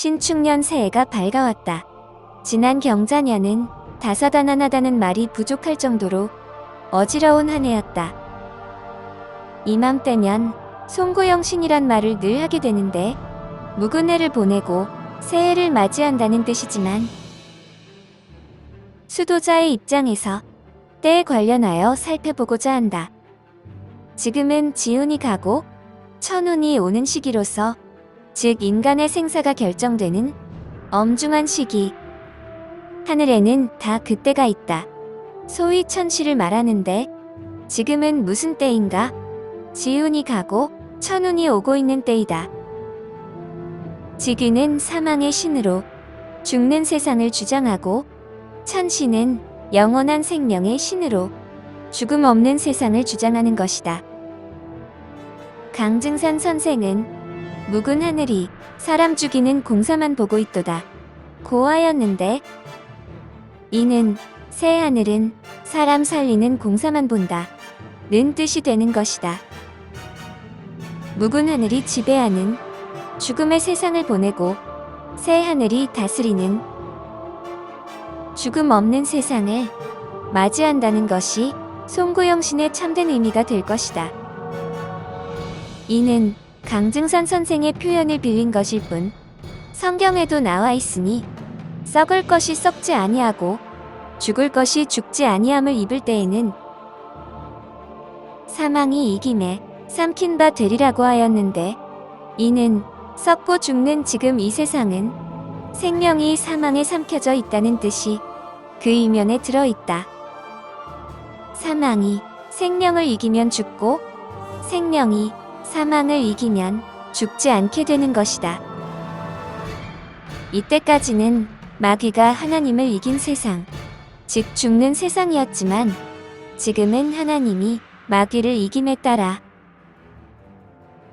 신축년 새해가 밝아왔다. 지난 경자년은 다사다난하다는 말이 부족할 정도로 어지러운 한 해였다. 이맘때면 송구영신이란 말을 늘 하게 되는데 묵은 해를 보내고 새해를 맞이한다는 뜻이지만 수도자의 입장에서 때에 관련하여 살펴보고자 한다. 지금은 지운이 가고 천운이 오는 시기로서 즉 인간의 생사가 결정되는 엄중한 시기. 하늘에는 다 그때가 있다. 소위 천시를 말하는데 지금은 무슨 때인가? 지운이 가고 천운이 오고 있는 때이다. 지귀는 사망의 신으로 죽는 세상을 주장하고 천시는 영원한 생명의 신으로 죽음 없는 세상을 주장하는 것이다. 강증산 선생은 묵은 하늘이 사람 죽이는 공사만 보고 있도다. 고하였는데 이는 새 하늘은 사람 살리는 공사만 본다. 는 뜻이 되는 것이다. 묵은 하늘이 지배하는 죽음의 세상을 보내고 새 하늘이 다스리는 죽음 없는 세상을 맞이한다는 것이 송구영신의 참된 의미가 될 것이다. 이는 강증선 선생의 표현을 빌린 것일 뿐 성경에도 나와 있으니 썩을 것이 썩지 아니하고 죽을 것이 죽지 아니함을 입을 때에는 사망이 이김에 삼킨 바 되리라고 하였는데 이는 썩고 죽는 지금 이 세상은 생명이 사망에 삼켜져 있다는 뜻이 그 이면에 들어 있다. 사망이 생명을 이기면 죽고 생명이 사망을 이기면 죽지 않게 되는 것이다. 이때까지는 마귀가 하나님을 이긴 세상, 즉 죽는 세상이었지만 지금은 하나님이 마귀를 이김에 따라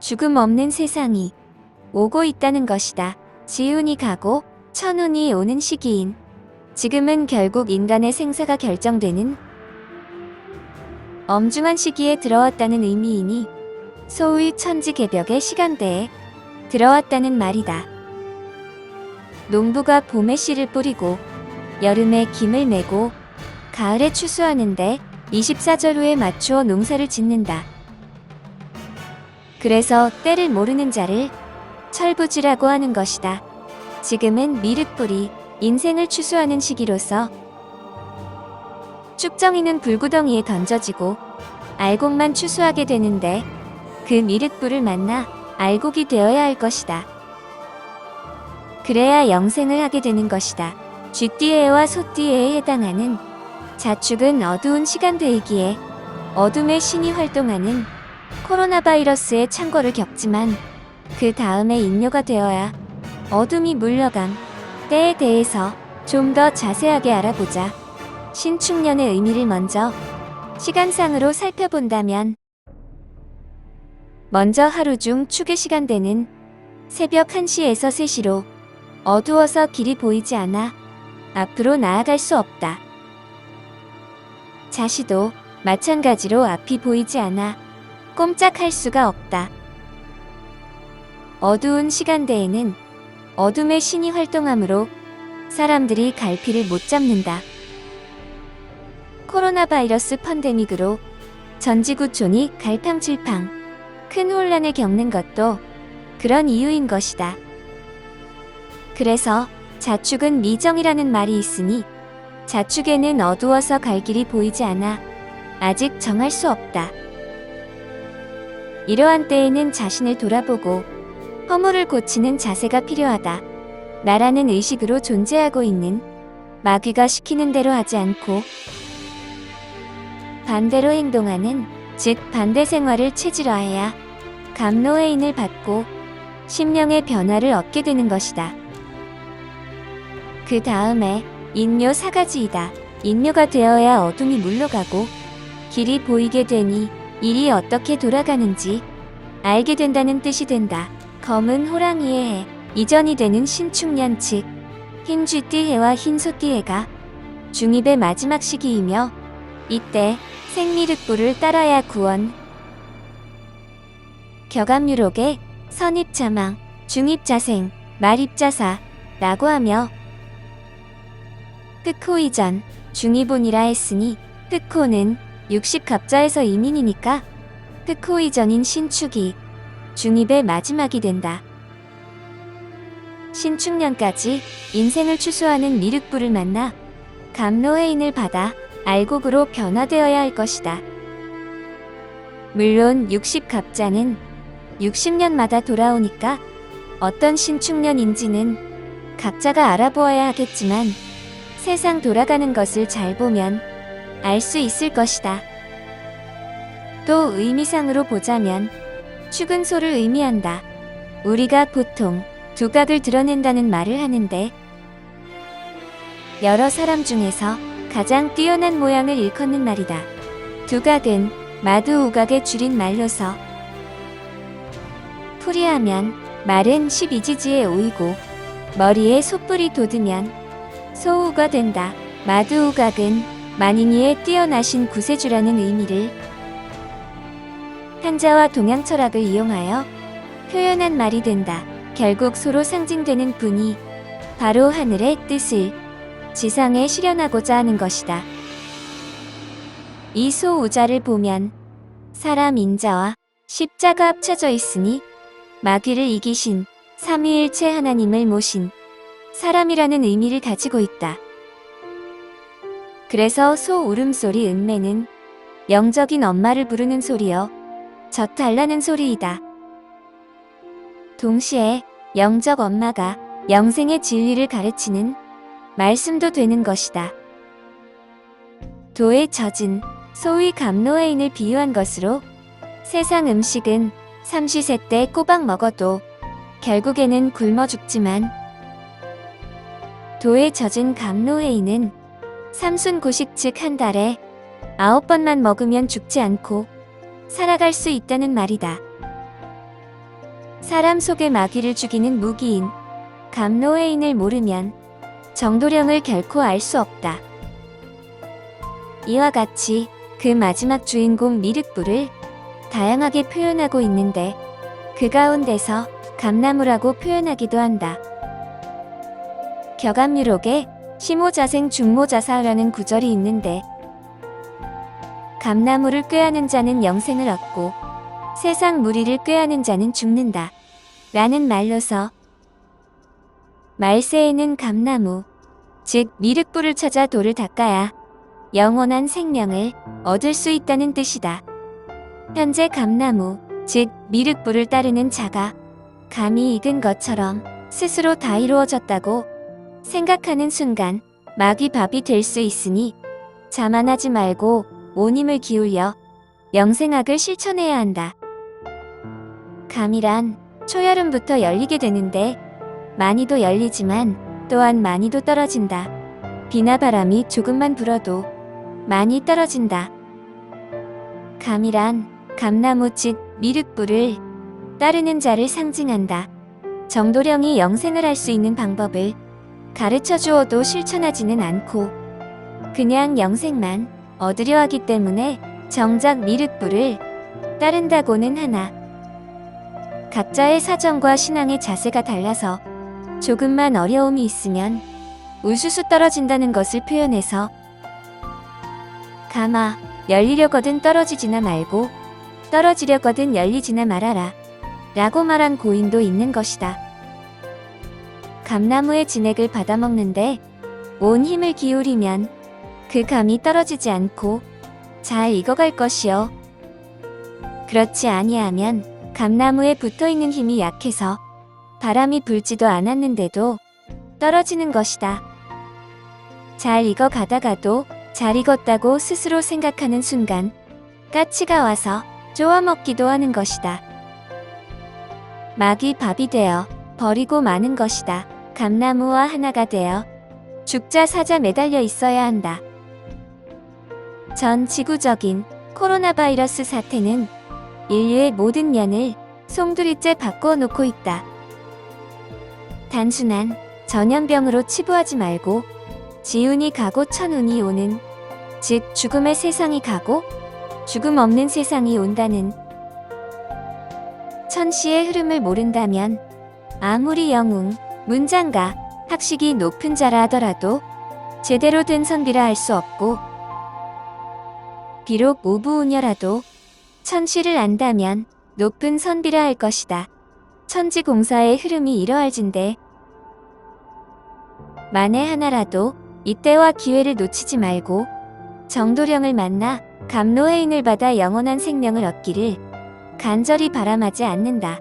죽음 없는 세상이 오고 있다는 것이다. 지운이 가고 천운이 오는 시기인 지금은 결국 인간의 생사가 결정되는 엄중한 시기에 들어왔다는 의미이니 소위 천지개벽의 시간대에 들어왔다는 말이다. 농부가 봄에 씨를 뿌리고 여름에 김을 내고 가을에 추수하는데 24절 후에 맞추어 농사를 짓는다. 그래서 때를 모르는 자를 철부지라고 하는 것이다. 지금은 미륵불이 인생을 추수하는 시기로서 쭉정이는 불구덩이에 던져지고 알곡만 추수하게 되는데 그 미륵불을 만나 알곡이 되어야 할 것이다. 그래야 영생을 하게 되는 것이다. 쥐띠해와 소띠해에 해당하는 자축은 어두운 시간대이기에 어둠의 신이 활동하는 코로나 바이러스의 창궐을 겪지만 그 다음에 인류가 되어야 어둠이 물려감 때에 대해서 좀 더 자세하게 알아보자. 신축년의 의미를 먼저 시간상으로 살펴본다면 먼저 하루 중 축의 시간대는 새벽 1시에서 3시로 어두워서 길이 보이지 않아 앞으로 나아갈 수 없다. 자시도 마찬가지로 앞이 보이지 않아 꼼짝할 수가 없다. 어두운 시간대에는 어둠의 신이 활동하므로 사람들이 갈피를 못 잡는다. 코로나 바이러스 펀데믹으로 전지구촌이 갈팡질팡 큰 혼란을 겪는 것도 그런 이유인 것이다. 그래서 자축은 미정이라는 말이 있으니 자축에는 어두워서 갈 길이 보이지 않아 아직 정할 수 없다. 이러한 때에는 자신을 돌아보고 허물을 고치는 자세가 필요하다. 나라는 의식으로 존재하고 있는 마귀가 시키는 대로 하지 않고 반대로 행동하는 즉 반대 생활을 체질화해야 감노해인을 받고 심령의 변화를 얻게 되는 것이다. 그 다음에 인묘 사가지이다. 인묘가 되어야 어둠이 물러가고 길이 보이게 되니 일이 어떻게 돌아가는지 알게 된다는 뜻이 된다. 검은 호랑이의 해, 이전이 되는 신축년 즉 흰 쥐띠해와 흰 소띠해가 중입의 마지막 시기이며 이때 생미륵불을 따라야 구원 격암유록의 선입자망, 중입자생, 말입자사라고 하며 흑호 이전 중이본이라 했으니 흑호는 60갑자에서 이민이니까 흑호 이전인 신축이 중입의 마지막이 된다. 신축년까지 인생을 추수하는 미륵불을 만나 감로해인을 받아 알곡으로 변화되어야 할 것이다. 물론 60갑자는 60년마다 돌아오니까 어떤 신축년인지는 각자가 알아보아야 하겠지만 세상 돌아가는 것을 잘 보면 알 수 있을 것이다. 또 의미상으로 보자면 축은 소를 의미한다. 우리가 보통 두각을 드러낸다는 말을 하는데 여러 사람 중에서 가장 뛰어난 모양을 일컫는 말이다. 두각은 마두 우각의 줄인 말로서 풀이하면 말은 12지지에 오이고 머리에 솥불이 돋으면 소우가 된다. 마두 우각은 만인이의 뛰어나신 구세주라는 의미를 한자와 동양 철학을 이용하여 표현한 말이 된다. 결국 소로 상징되는 분이 바로 하늘의 뜻을 지상에 실현하고자 하는 것이다. 이 소우자를 보면 사람 인자와 십자가 합쳐져 있으니 마귀를 이기신 삼위일체 하나님을 모신 사람이라는 의미를 가지고 있다. 그래서 소 울음소리 은매는 영적인 엄마를 부르는 소리여 젖 달라는 소리이다. 동시에 영적 엄마가 영생의 진리를 가르치는 말씀도 되는 것이다. 도의 젖은 소위 감노해인을 비유한 것으로 세상 음식은 삼시세 때 꼬박 먹어도 결국에는 굶어 죽지만 도에 젖은 감노해인은 삼순고식 즉 한 달에 아홉 번만 먹으면 죽지 않고 살아갈 수 있다는 말이다. 사람 속의 마귀를 죽이는 무기인 감노해인을 모르면 정도령을 결코 알 수 없다. 이와 같이 그 마지막 주인공 미륵불을 다양하게 표현하고 있는데 그 가운데서 감나무라고 표현하기도 한다. 격암유록에 시모자생 중모자사라는 구절이 있는데 감나무를 꾀하는 자는 영생을 얻고 세상 무리를 꾀하는 자는 죽는다. 라는 말로서 말세에는 감나무, 즉 미륵불을 찾아 돌을 닦아야 영원한 생명을 얻을 수 있다는 뜻이다. 현재 감나무, 즉 미륵불을 따르는 자가 감이 익은 것처럼 스스로 다 이루어졌다고 생각하는 순간 마귀밥이 될 수 있으니 자만하지 말고 온 힘을 기울여 영생학을 실천해야 한다. 감이란 초여름부터 열리게 되는데 많이도 열리지만 또한 많이도 떨어진다. 비나 바람이 조금만 불어도 많이 떨어진다. 감이란 감나무 즉 미륵불을 따르는 자를 상징한다. 정도령이 영생을 할 수 있는 방법을 가르쳐 주어도 실천하지는 않고 그냥 영생만 얻으려 하기 때문에 정작 미륵불을 따른다고는 하나 각자의 사정과 신앙의 자세가 달라서 조금만 어려움이 있으면 우수수 떨어진다는 것을 표현해서 가마 열리려거든 떨어지지나 말고 떨어지려거든 열리지나 말아라 라고 말한 고인도 있는 것이다. 감나무의 진액을 받아먹는데 온 힘을 기울이면 그 감이 떨어지지 않고 잘 익어갈 것이요. 그렇지 아니하면 감나무에 붙어 있는 힘이 약해서 바람이 불지도 않았는데도 떨어지는 것이다. 잘 익어 가다가도 잘 익었다고 스스로 생각하는 순간 까치가 와서 쪼아 먹기도 하는 것이다. 막이 밥이 되어 버리고 마는 것이다. 감나무와 하나가 되어 죽자 사자 매달려 있어야 한다. 전 지구적인 코로나 바이러스 사태는 인류의 모든 년을 송두리째 바꾸어 놓고 있다. 단순한 전염병으로 치부하지 말고 지운이 가고 천운이 오는 즉 죽음의 세상이 가고 죽음 없는 세상이 온다는 천시의 흐름을 모른다면 아무리 영웅, 문장가, 학식이 높은 자라 하더라도 제대로 된 선비라 할 수 없고 비록 오부우녀라도 천시를 안다면 높은 선비라 할 것이다. 천지공사의 흐름이 이러할진데 만에 하나라도 이때와 기회를 놓치지 말고 정도령을 만나 감로해인을 받아 영원한 생명을 얻기를 간절히 바람하지 않는다.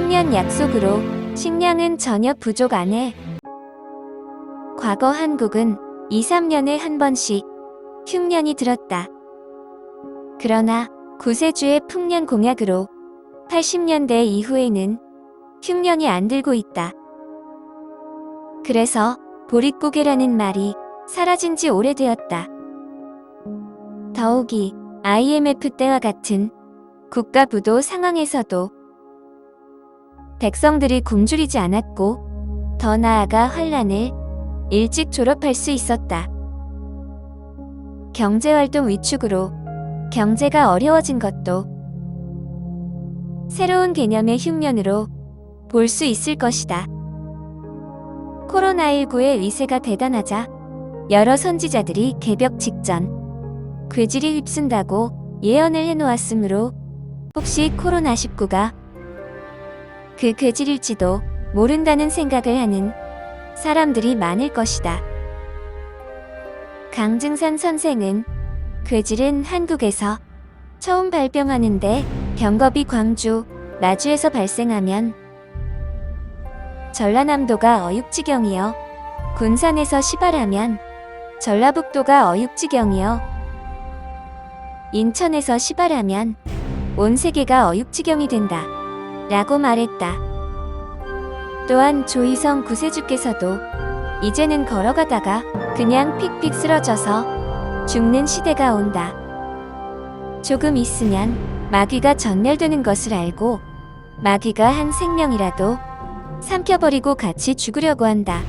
구세주, 풍년 약속으로 식량은 전혀 부족 안 해. 과거 한국은 2, 3년에 한 번씩 흉년이 들었다. 그러나 구세주의 풍년 공약으로 80년대 이후에는 흉년이 안 들고 있다. 그래서 보릿고개라는 말이 사라진 지 오래되었다. 더욱이 IMF 때와 같은 국가부도 상황에서도 백성들이 굶주리지 않았고 더 나아가 환란을 일찍 졸업할 수 있었다. 경제활동 위축으로 경제가 어려워진 것도 새로운 개념의 흉년으로 볼 수 있을 것이다. 코로나19의 위세가 대단하자 여러 선지자들이 개벽 직전 괴질이 휩쓴다고 예언을 해놓았으므로 혹시 코로나19가 그 괴질일지도 모른다는 생각을 하는 사람들이 많을 것이다. 강증산 선생은 괴질은 한국에서 처음 발병하는데 병겁이 광주, 나주에서 발생하면 전라남도가 어육지경이요. 군산에서 시발하면 전라북도가 어육지경이요. 인천에서 시발하면 온 세계가 어육지경이 된다. 라고 말했다. 또한 조희성 구세주께서도 이제는 걸어가다가 그냥 픽픽 쓰러져서 죽는 시대가 온다. 조금 있으면 마귀가 전멸되는 것을 알고 마귀가 한 생명이라도 삼켜버리고 같이 죽으려고 한다.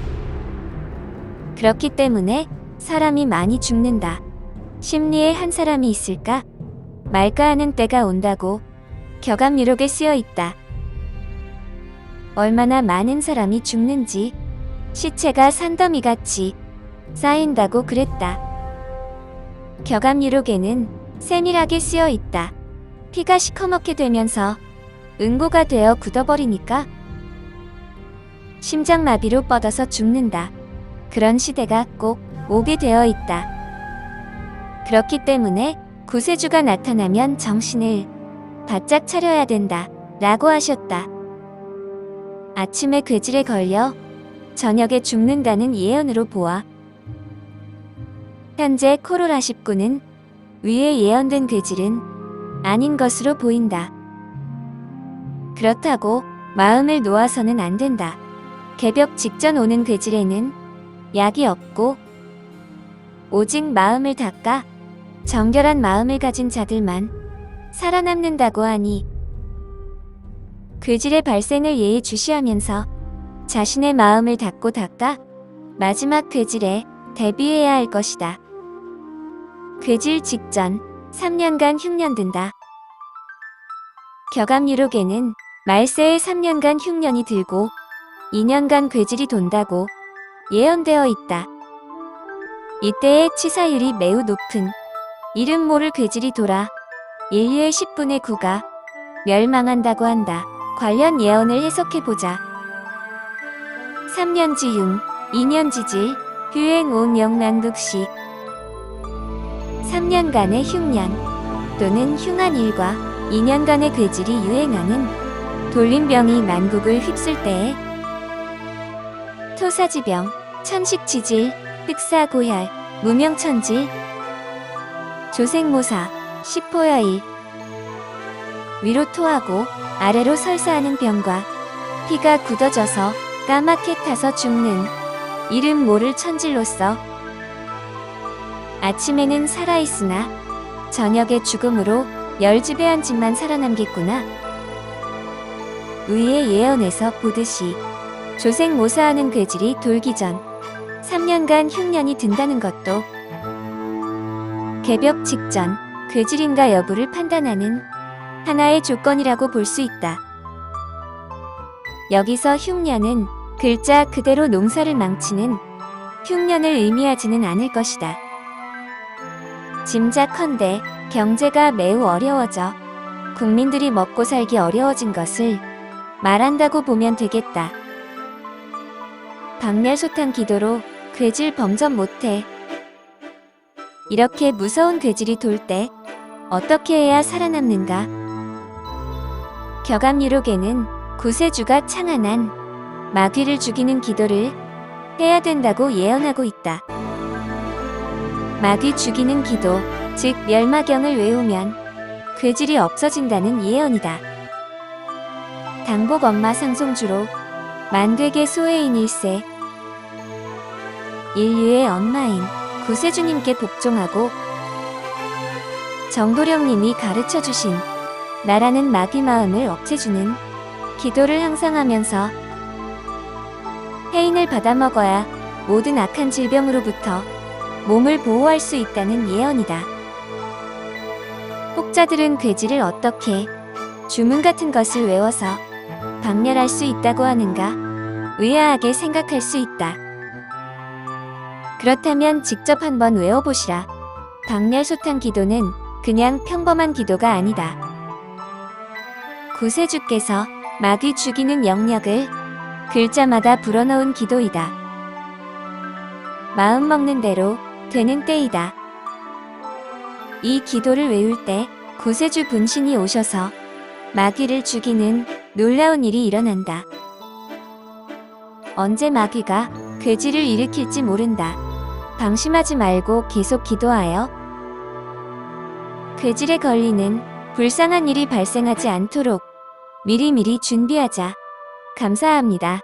그렇기 때문에 사람이 많이 죽는다. 심리에 한 사람이 있을까? 말까 하는 때가 온다고 격암유록에 쓰여 있다. 얼마나 많은 사람이 죽는지 시체가 산더미 같이 쌓인다고 그랬다. 격암 유록에는 세밀하게 쓰여 있다. 피가 시커멓게 되면서 응고가 되어 굳어버리니까 심장마비로 뻗어서 죽는다. 그런 시대가 꼭 오게 되어 있다. 그렇기 때문에 구세주가 나타나면 정신을 바짝 차려야 된다. 라고 하셨다. 아침에 괴질에 걸려 저녁에 죽는다는 예언으로 보아 현재 코로나19는 위에 예언된 괴질은 아닌 것으로 보인다. 그렇다고 마음을 놓아서는 안 된다. 개벽 직전 오는 괴질에는 약이 없고 오직 마음을 닦아 정결한 마음을 가진 자들만 살아남는다고 하니 괴질의 발생을 예의 주시하면서 자신의 마음을 닫고 닦아 마지막 괴질에 대비해야 할 것이다. 괴질 직전 3년간 흉년든다. 격암유록에는 말세에 3년간 흉년이 들고 2년간 괴질이 돈다고 예언되어 있다. 이때의 치사율이 매우 높은 이름 모를 괴질이 돌아 인류의 10분의 9가 멸망한다고 한다. 관련 예언을 해석해보자. 3년 지 융, 2년 지질, 휴행 온영난극시. 3년간의 흉년 또는 흉한 일과 2년간의 괴질이 유행하는 돌림병이 만국을 휩쓸 때에. 토사지병, 천식지질, 흑사고혈, 무명천질, 조생모사, 시포여일. 위로 토하고 아래로 설사하는 병과 피가 굳어져서 까맣게 타서 죽는 이름 모를 천질로서 아침에는 살아있으나 저녁의 죽음으로 열지배한 집만 살아남겠구나. 위의 예언에서 보듯이 조생 모사하는 괴질이 돌기 전 3년간 흉년이 든다는 것도 개벽 직전 괴질인가 여부를 판단하는 하나의 조건이라고 볼 수 있다. 여기서 흉년은 글자 그대로 농사를 망치는 흉년을 의미하지는 않을 것이다. 짐작컨대 경제가 매우 어려워져 국민들이 먹고 살기 어려워진 것을 말한다고 보면 되겠다. 박멸소탕 기도로 괴질 범접 못해. 이렇게 무서운 괴질이 돌 때 어떻게 해야 살아남는가? 격암유록에는 구세주가 창안한 마귀를 죽이는 기도를 해야 된다고 예언하고 있다. 마귀 죽이는 기도, 즉 멸마경을 외우면 괴질이 없어진다는 예언이다. 당복 엄마 상송주로 만되게 소해인일세 인류의 엄마인 구세주님께 복종하고 정도령님이 가르쳐 주신 나라는 마귀 마음을 억제주는 기도를 항상 하면서 해인을 받아 먹어야 모든 악한 질병으로부터 몸을 보호할 수 있다는 예언이다. 혹자들은 괴질을 어떻게 주문 같은 것을 외워서 박멸할 수 있다고 하는가 의아하게 생각할 수 있다. 그렇다면 직접 한번 외워보시라. 박멸소탕 기도는 그냥 평범한 기도가 아니다. 구세주께서 마귀 죽이는 영역을 글자마다 불어넣은 기도이다. 마음 먹는 대로 되는 때이다. 이 기도를 외울 때 구세주 분신이 오셔서 마귀를 죽이는 놀라운 일이 일어난다. 언제 마귀가 괴질을 일으킬지 모른다. 방심하지 말고 계속 기도하여 괴질에 걸리는 불쌍한 일이 발생하지 않도록 미리미리 준비하자. 감사합니다.